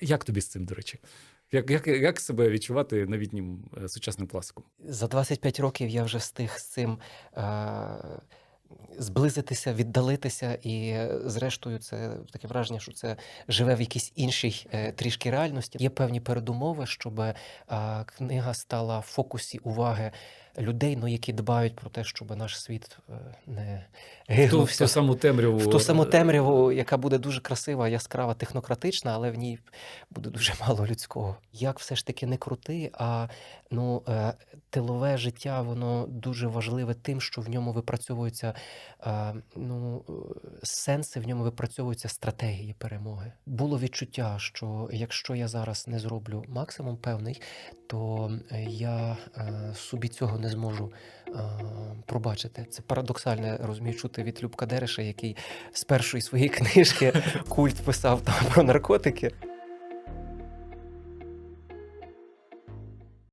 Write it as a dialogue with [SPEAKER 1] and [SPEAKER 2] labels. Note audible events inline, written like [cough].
[SPEAKER 1] Як тобі з цим, до речі? Як, як, як себе відчувати новітнім е, сучасним класиком?
[SPEAKER 2] За 25 років я вже встиг з цим е- зблизитися, віддалитися, і е, зрештою, це таке враження, що це живе в якійсь іншій е, трішки реальності. Є певні передумови, щоб е, книга стала в фокусі уваги людей, ну, які дбають про те, щоб наш світ е, не
[SPEAKER 1] В ту, в ту саму темряву.
[SPEAKER 2] в ту саму
[SPEAKER 1] е,
[SPEAKER 2] темряву, яка буде дуже красива, яскрава, технократична, але в ній буде дуже [laughs] мало людського. Як все ж таки не крути, а ну, е, тилове життя, воно дуже важливе тим, що в ньому випрацьовуються е, ну, сенси, в ньому випрацьовуються стратегії перемоги. Було відчуття, що якщо я зараз не зроблю максимум певний, то я собі цього не зможу пробачити. Це парадоксально, я розумію, чути від Любка Дереша, який з першої своєї книжки [laughs] культ писав там про наркотики.